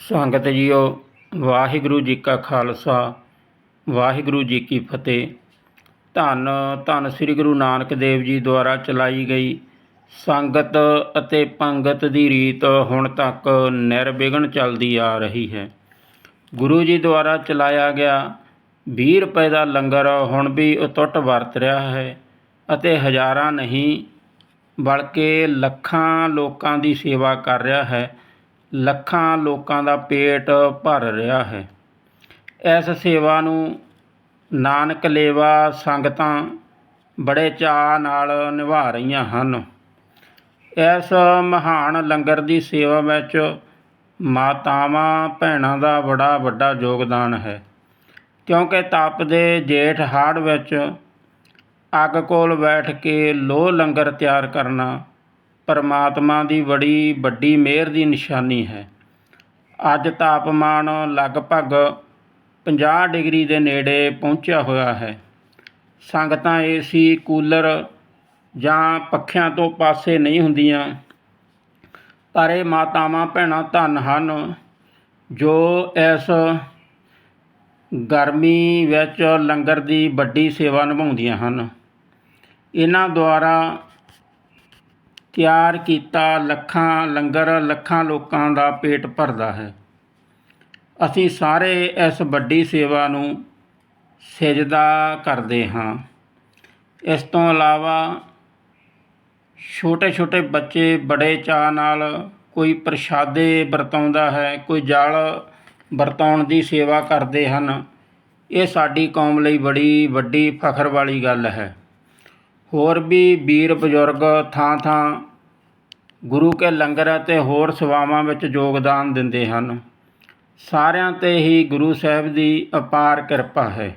ਸੰਗਤ ਜੀਓ, ਵਾਹਿਗੁਰੂ ਜੀ ਕਾ ਖਾਲਸਾ, ਵਾਹਿਗੁਰੂ ਜੀ ਕੀ ਫਤਿਹ। ਧੰਨ ਧੰਨ ਸ੍ਰੀ ਗੁਰੂ ਨਾਨਕ ਦੇਵ ਜੀ ਦੁਆਰਾ ਚਲਾਈ ਗਈ ਸੰਗਤ ਅਤੇ ਪੰਗਤ ਦੀ ਰੀਤ ਹੁਣ ਤੱਕ ਨਿਰਵਿਘਨ ਚੱਲਦੀ ਆ ਰਹੀ ਹੈ। ਗੁਰੂ ਜੀ ਦੁਆਰਾ ਚਲਾਇਆ ਗਿਆ 20 ਰੁਪਏ ਦਾ ਲੰਗਰ ਹੁਣ ਵੀ ਅਟੁੱਟ ਵਰਤ ਰਿਹਾ ਹੈ ਅਤੇ ਹਜ਼ਾਰਾਂ ਨਹੀਂ, ਬਲਕਿ ਲੱਖਾਂ ਲੋਕਾਂ ਦੀ ਸੇਵਾ ਕਰ ਰਿਹਾ ਹੈ। ਲੱਖਾਂ ਲੋਕਾਂ ਦਾ ਪੇਟ ਭਰ ਰਿਹਾ ਹੈ। ਇਸ ਸੇਵਾ ਨੂੰ ਨਾਨਕ ਲੇਵਾ ਸੰਗਤਾਂ ਬੜੇ ਚਾਅ ਨਾਲ ਨਿਭਾ ਰਹੀਆਂ ਹਨ। ਇਸ ਮਹਾਨ ਲੰਗਰ ਦੀ ਸੇਵਾ ਵਿੱਚ ਮਾਤਾਵਾਂ, ਭੈਣਾਂ ਦਾ ਬੜਾ ਵੱਡਾ ਯੋਗਦਾਨ ਹੈ। ਕਿਉਂਕਿ ਤਪਦੇ ਜੇਠ ਹਾੜ ਵਿੱਚ ਅੱਗ ਕੋਲ ਬੈਠ ਕੇ ਲੋਹ ਲੰਗਰ ਤਿਆਰ ਕਰਨਾ ਪਰਮਾਤਮਾ ਦੀ ਬੜੀ ਵੱਡੀ ਮਿਹਰ ਦੀ ਨਿਸ਼ਾਨੀ ਹੈ। ਅੱਜ ਤਾਪਮਾਨ ਲਗਭਗ 50 ਡਿਗਰੀ ਦੇ ਨੇੜੇ ਪਹੁੰਚਿਆ ਹੋਇਆ ਹੈ। ਸੰਗਤਾਂ ਏਸੀ, ਕੂਲਰ ਜਾਂ ਪੱਖਿਆਂ ਤੋਂ ਪਾਸੇ ਨਹੀਂ ਹੁੰਦੀਆਂ, ਪਰ ਇਹ ਮਾਤਾਵਾਂ ਭੈਣਾਂ ਧੰਨ ਹਨ ਜੋ ਇਸ ਗਰਮੀ ਵਿੱਚ ਲੰਗਰ ਦੀ ਵੱਡੀ ਸੇਵਾ ਨਿਭਾਉਂਦੀਆਂ ਹਨ। ਇਹਨਾਂ ਦੁਆਰਾ ਤਿਆਰ ਕੀਤਾ, ਲੱਖਾਂ, ਲੰਗਰ, ਲੱਖਾਂ ਲੋਕਾਂ ਦਾ ਪੇਟ ਭਰਦਾ ਹੈ। ਅਸੀਂ ਸਾਰੇ ਇਸ ਵੱਡੀ ਸੇਵਾ ਨੂੰ ਸਜਦਾ ਕਰਦੇ ਹਾਂ। ਇਸ ਤੋਂ ਇਲਾਵਾ ਛੋਟੇ ਛੋਟੇ ਬੱਚੇ ਬੜੇ ਚਾਅ ਨਾਲ ਕੋਈ ਪ੍ਰਸ਼ਾਦੇ ਵਰਤਾਉਂਦਾ ਹੈ, ਕੋਈ ਜਲ ਵਰਤਾਉਣ ਦੀ ਸੇਵਾ ਕਰਦੇ ਹਨ। ਇਹ ਸਾਡੀ ਕੌਮ ਲਈ ਬੜੀ ਵੱਡੀ ਫਖਰ ਵਾਲੀ ਗੱਲ ਹੈ। ਹੋਰ ਵੀ ਵੀਰ ਬਜ਼ੁਰਗ ਥਾਂ ਥਾਂ ਗੁਰੂ ਕੇ ਲੰਗਰ ਅਤੇ ਹੋਰ ਸੇਵਾਵਾਂ ਵਿੱਚ ਯੋਗਦਾਨ ਦਿੰਦੇ ਹਨ। ਸਾਰਿਆਂ ਤੇ ਹੀ ਗੁਰੂ ਸਾਹਿਬ ਦੀ ਅਪਾਰ ਕਿਰਪਾ ਹੈ।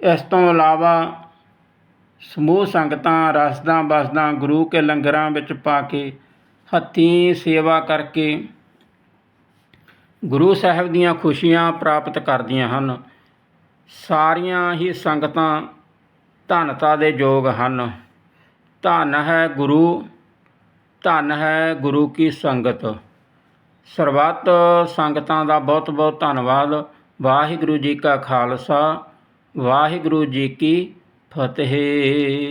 ਇਸ ਤੋਂ ਇਲਾਵਾ ਸਮੂਹ ਸੰਗਤਾਂ ਰਸਦਾਂ ਬਸਦਾਂ ਗੁਰੂ ਕੇ ਲੰਗਰਾਂ ਵਿੱਚ ਪਾ ਕੇ ਹੱਥੀਂ ਸੇਵਾ ਕਰਕੇ ਗੁਰੂ ਸਾਹਿਬ ਦੀਆਂ ਖੁਸ਼ੀਆਂ ਪ੍ਰਾਪਤ ਕਰਦੀਆਂ ਹਨ। ਸਾਰੀਆਂ ਹੀ ਸੰਗਤਾਂ ਧੰਨਤਾ ਦੇ ਯੋਗ ਹਨ। ਧੰਨ ਹੈ ਗੁਰੂ, ਧੰਨ ਹੈ ਗੁਰੂ ਕੀ ਸੰਗਤ। ਸਰਬੱਤ ਸੰਗਤਾਂ ਦਾ ਬਹੁਤ ਬਹੁਤ ਧੰਨਵਾਦ। ਵਾਹਿਗੁਰੂ ਜੀ ਕਾ ਖਾਲਸਾ, ਵਾਹਿਗੁਰੂ ਜੀ ਕੀ ਫਤਿਹ।